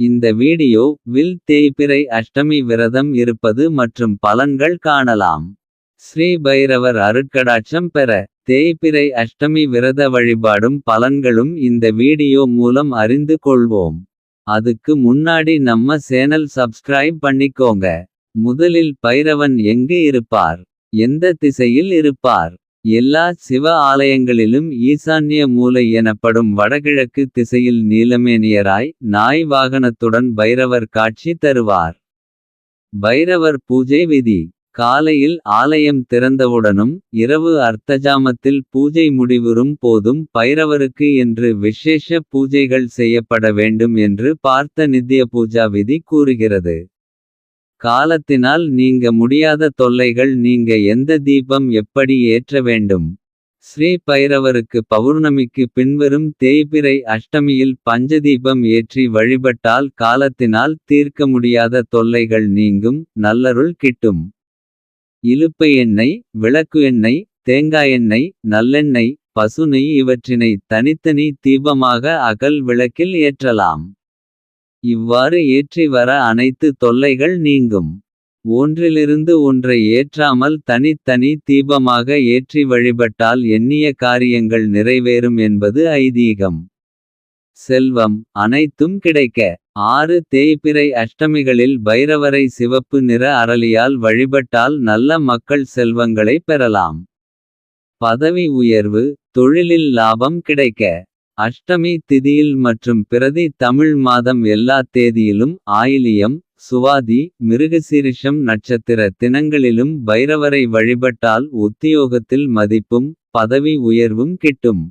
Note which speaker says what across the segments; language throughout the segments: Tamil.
Speaker 1: இந்த வீடியோ வில் தேய்பிறை அஷ்டமி விரதம் இருப்பது மற்றும் பலன்கள் காணலாம். ஸ்ரீ பைரவர் அருட்கடாட்சம் பெற. தேய்பிறை அஷ்டமி விரத வழிபாடும் பலன்களும் இந்த வீடியோ மூலம் அறிந்து கொள்வோம். அதுக்கு முன்னாடி நம்ம சேனல் சப்ஸ்கிரைப் பண்ணிக்கோங்க. முதலில் பைரவன் எங்கு இருப்பார். எந்த திசையில் இருப்பார். எல்லா சிவ ஆலயங்களிலும் ஈசான்ய மூலை எனப்படும் வடகிழக்கு திசையில் நீலமேனியராய். நாய் வாகனத்துடன் பைரவர் காட்சி தருவார். பைரவர் பூஜை விதி காலையில் ஆலயம் திறந்தவுடனும். இரவு அர்த்தஜாமத்தில் பூஜை முடிவுறும் போதும். பைரவருக்கு என்று விசேஷ பூஜைகள் செய்யப்பட வேண்டும். என்று பார்த்த நித்திய பூஜா விதி கூறுகிறது. காலத்தினால் நீங்க முடியாத தொல்லைகள் நீங்க எந்த தீபம் எப்படி ஏற்ற வேண்டும். ஸ்ரீ பைரவருக்கு பௌர்ணமிக்கு பின்வரும் தேய்பிறை அஷ்டமியில் பஞ்சதீபம் ஏற்றி வழிபட்டால் காலத்தினால் தீர்க்க முடியாத தொல்லைகள் நீங்கும் நல்லருள் கிட்டும். இலுப்பை எண்ணெய் விளக்கு எண்ணெய் தேங்காய் எண்ணெய் நல்லெண்ணெய் பசு நெய் இவற்றினை தனித்தனி தீபமாக அகல் விளக்கில் ஏற்றலாம். இவ்வாறு ஏற்றி வர அனைத்து தொல்லைகள் நீங்கும். ஒன்றிலிருந்து ஒன்றை ஏற்றாமல் தனித்தனி தீபமாக ஏற்றி வழிபட்டால் எண்ணிய காரியங்கள் நிறைவேறும் என்பது ஐதீகம். செல்வம் அனைத்தும் கிடைக்க ஆறு தேய்பிறை அஷ்டமிகளில் பைரவரை சிவப்பு நிற அரளியால் வழிபட்டால் நல்ல மக்கள் செல்வங்களை பெறலாம். பதவி உயர்வு தொழிலில் லாபம் கிடைக்க. அஷ்டமி திதியில் மற்றும் பிரதி தமிழ் மாதம் எல்லா தேதியிலும் ஆயிலியம். சுவாதி மிருகசீரிஷம் நட்சத்திர தினங்களிலும் பைரவரை வழிபட்டால் உத்தியோகத்தில் மதிப்பும். பதவி உயர்வும் கிட்டும்.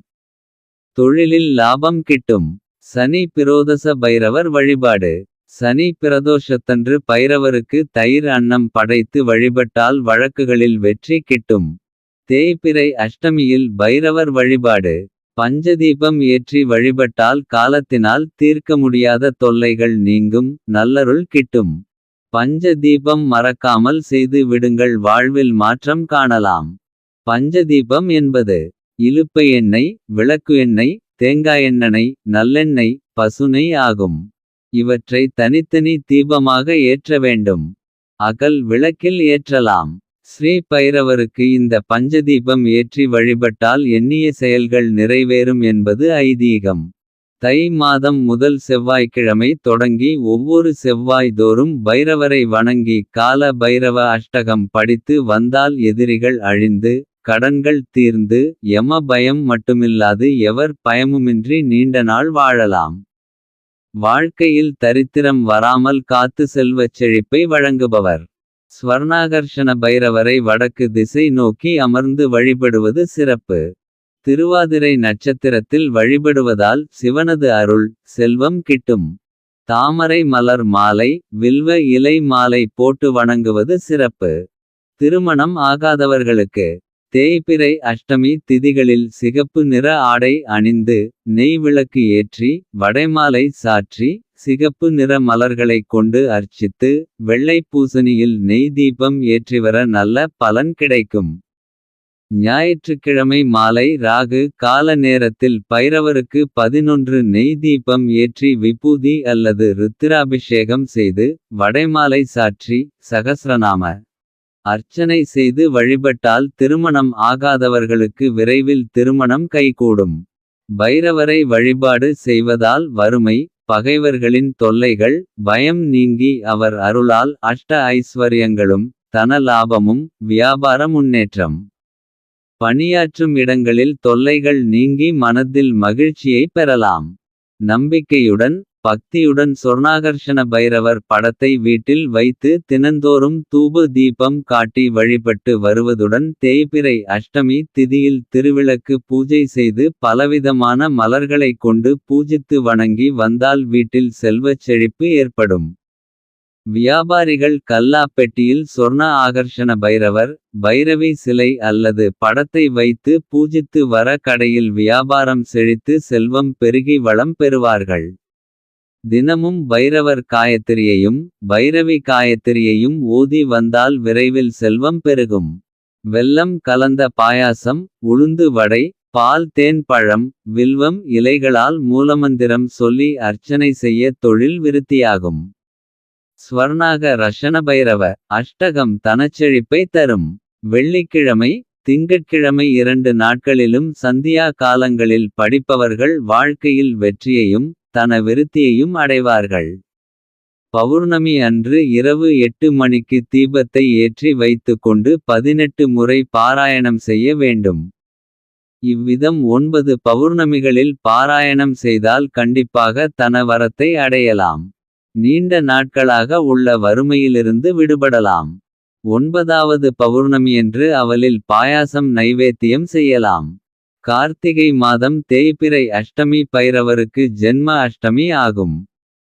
Speaker 1: தொழிலில் லாபம் கிட்டும். சனி பிரோதச பைரவர் வழிபாடு. சனி பிரதோஷத்தன்று பைரவருக்கு தயிர் அன்னம் படைத்து வழிபட்டால் வழக்குகளில் வெற்றி கிட்டும். தேய்பிறை அஷ்டமியில் பைரவர் வழிபாடு. பஞ்சதீபம் ஏற்றி வழிபட்டால் காலத்தினால் தீர்க்க முடியாத தொல்லைகள் நீங்கும் நல்லருள் கிட்டும். பஞ்ச தீபம் மறக்காமல் செய்து விடுங்கள் வாழ்வில் மாற்றம் காணலாம். பஞ்சதீபம் என்பது இலுப்பை எண்ணெய் விளக்கு எண்ணெய் தேங்காய் எண்ணெய் நல்லெண்ணெய் பசுனை ஆகும். இவற்றை தனித்தனி தீபமாக ஏற்ற வேண்டும். அகல் விளக்கில் ஏற்றலாம். ஸ்ரீ பைரவருக்கு இந்த பஞ்சதீபம் ஏற்றி வழிபட்டால் எண்ணிய செயல்கள் நிறைவேறும் என்பது ஐதீகம். தை மாதம் முதல் செவ்வாய்க்கிழமை தொடங்கி ஒவ்வொரு செவ்வாய் தோறும் பைரவரை வணங்கி கால பைரவ அஷ்டகம் படித்து வந்தால் எதிரிகள் அழிந்து. கடன்கள் தீர்ந்து யம பயம் மட்டுமில்லாது எவர் பயமுமின்றி நீண்ட நாள் வாழலாம். வாழ்க்கையில் தரித்திரம் வராமல் காத்து செல்வச் செழிப்பை வழங்குபவர். ஸ்வர்ணாகர்ஷண பைரவரை வடக்கு திசை நோக்கி அமர்ந்து வழிபடுவது சிறப்பு. திருவாதிரை நட்சத்திரத்தில் வழிபடுவதால் சிவனது அருள். செல்வம் கிட்டும். தாமரை மலர் மாலை வில்வ இலை மாலை போட்டு வணங்குவது சிறப்பு. திருமணம் ஆகாதவர்களுக்கு. தேய்பிறை அஷ்டமி திதிகளில் சிகப்பு நிற ஆடை அணிந்து. நெய் விளக்கு ஏற்றி வடைமாலை சாற்றி. சிகப்பு நிற மலர்களைக் கொண்டு அர்ச்சித்து. வெள்ளை பூசணியில் நெய் தீபம் ஏற்றிவர நல்ல பலன் கிடைக்கும். ஞாயிற்றுக்கிழமை மாலை ராகு கால நேரத்தில் பைரவருக்கு பதினொன்று நெய் தீபம் ஏற்றி விபூதி அல்லது ருத்திராபிஷேகம் செய்து. வடைமாலை சாற்றி சகசிரநாம அர்ச்சனை செய்து வழிபட்டால் திருமணம் ஆகாதவர்களுக்கு விரைவில் திருமணம் கைகூடும். பைரவரை வழிபாடு செய்வதால் வறுமை. பகைவர்களின் தொல்லைகள் பயம் நீங்கி அவர் அருளால் அஷ்ட ஐஸ்வர்யங்களும். தன லாபமும் வியாபார முன்னேற்றம். பணியாற்றும் இடங்களில் தொல்லைகள் நீங்கி மனத்தில் மகிழ்ச்சியை பெறலாம். நம்பிக்கையுடன் பக்தியுடன் சொர்ணாகர்ஷண பைரவர் படத்தை வீட்டில் வைத்து தினந்தோறும் தூபு தீபம் காட்டி வழிபட்டு வருவதுடன் தேய்பிறை அஷ்டமி திதியில் திருவிளக்கு பூஜை செய்து பலவிதமான மலர்களைக் கொண்டு பூஜித்து வணங்கி வந்தால் வீட்டில் செல்வச் செழிப்பு ஏற்படும். வியாபாரிகள் கல்லாப்பெட்டியில் சொர்ண ஆகர்ஷண பைரவர். பைரவி சிலை அல்லது படத்தை வைத்து பூஜித்து வர கடையில் வியாபாரம் செழித்து செல்வம் பெருகி வளம் பெறுவார்கள். தினமும் பைரவர் காயத்திரியையும் பைரவி காயத்திரியையும் ஓதி வந்தால் விரைவில் செல்வம் பெருகும். வெல்லம் கலந்த பாயாசம் உளுந்து வடை பால் தேன் பழம் வில்வம் இலைகளால் மூலமந்திரம் சொல்லி அர்ச்சனை செய்ய தொழில் விருத்தியாகும். ஸ்வர்ணாக ரஷன பைரவ அஷ்டகம் தனச்செழிப்பை தரும். வெள்ளிக்கிழமை திங்கட்கிழமை இரண்டு நாட்களிலும் சந்தியா காலங்களில் படிப்பவர்கள் வாழ்க்கையில் வெற்றியையும் தன விருத்தியையும் அடைவார்கள். பௌர்ணமி அன்று இரவு எட்டு மணிக்கு தீபத்தை ஏற்றி வைத்துக் கொண்டு பதினெட்டு முறை பாராயணம் செய்ய வேண்டும். இவ்விதம் ஒன்பது பௌர்ணமிகளில் பாராயணம் செய்தால் கண்டிப்பாக தன வரத்தை அடையலாம். நீண்ட நாட்களாக உள்ள வறுமையிலிருந்து விடுபடலாம். ஒன்பதாவது பவுர்ணமியன்று அவலில் பாயாசம் நைவேத்தியம் செய்யலாம். கார்த்திகை மாதம் தேய்பிறை அஷ்டமி பைரவருக்கு ஜென்ம அஷ்டமி ஆகும்.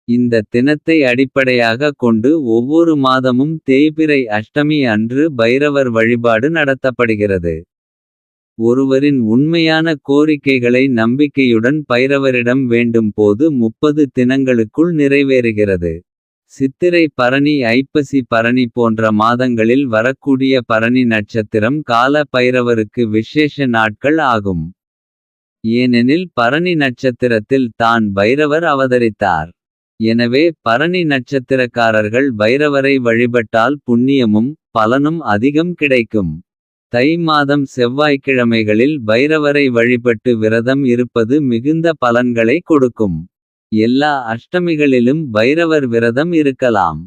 Speaker 1: இந்த தினத்தை அடிப்படையாக கொண்டு ஒவ்வொரு மாதமும் தேய்பிறை அஷ்டமி அன்று பைரவர் வழிபாடு நடத்தப்படுகிறது. ஒருவரின் உண்மையான கோரிக்கைகளை நம்பிக்கையுடன் பைரவரிடம் வேண்டும் போது முப்பது தினங்களுக்குள் நிறைவேறுகிறது. சித்திரை பரணி ஐப்பசி பரணி போன்ற மாதங்களில் வரக்கூடிய பரணி நட்சத்திரம் கால பைரவருக்கு விசேஷ நாட்கள் ஆகும். ஏனெனில் பரணி நட்சத்திரத்தில் தான் பைரவர் அவதரித்தார். எனவே பரணி நட்சத்திரக்காரர்கள் பைரவரை வழிபட்டால் புண்ணியமும் பலனும் அதிகம் கிடைக்கும். தை மாதம் செவ்வாய்க்கிழமைகளில் பைரவரை வழிபட்டு விரதம் இருப்பது மிகுந்த பலன்களை கொடுக்கும். எல்லா அஷ்டமிகளிலும் பைரவர் விரதம் இருக்கலாம்.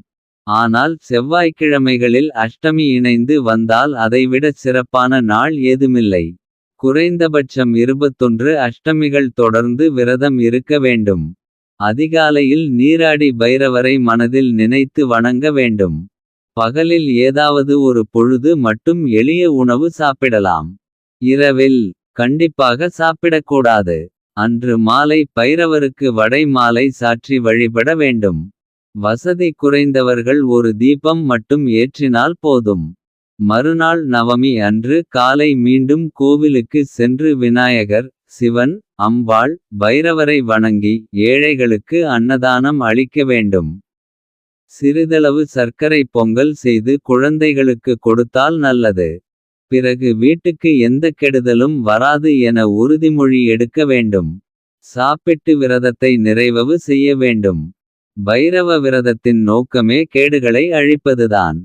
Speaker 1: ஆனால் செவ்வாய்க்கிழமைகளில் அஷ்டமி இணைந்து வந்தால் அதைவிட சிறப்பான நாள் ஏதுமில்லை. குறைந்தபட்சம் இருபத்தொன்று அஷ்டமிகள் தொடர்ந்து விரதம் இருக்க வேண்டும். அதிகாலையில் நீராடி பைரவரை மனதில் நினைத்து வணங்க வேண்டும். பகலில் ஏதாவது ஒரு பொழுது மட்டும் எளிய உணவு சாப்பிடலாம். இரவில் கண்டிப்பாக சாப்பிடக்கூடாது. அன்று மாலை பைரவருக்கு வடை மாலை சாற்றி வழிபட வேண்டும். வசதி குறைந்தவர்கள் ஒரு தீபம் மட்டும் ஏற்றினால் போதும். மறுநாள் நவமி அன்று காலை மீண்டும் கோவிலுக்கு சென்று விநாயகர். சிவன் அம்பாள் பைரவரை வணங்கி ஏழைகளுக்கு அன்னதானம் அளிக்க வேண்டும். சிறிதளவு சர்க்கரை பொங்கல் செய்து குழந்தைகளுக்கு கொடுத்தால் நல்லது. பிறகு வீட்டுக்கு எந்த கெடுதலும் வராது என உறுதிமொழி எடுக்க வேண்டும். சாப்பிட்டு விரதத்தை நிறைவவு செய்ய வேண்டும். பைரவ விரதத்தின் நோக்கமே கேடுகளை அழிப்பதுதான்.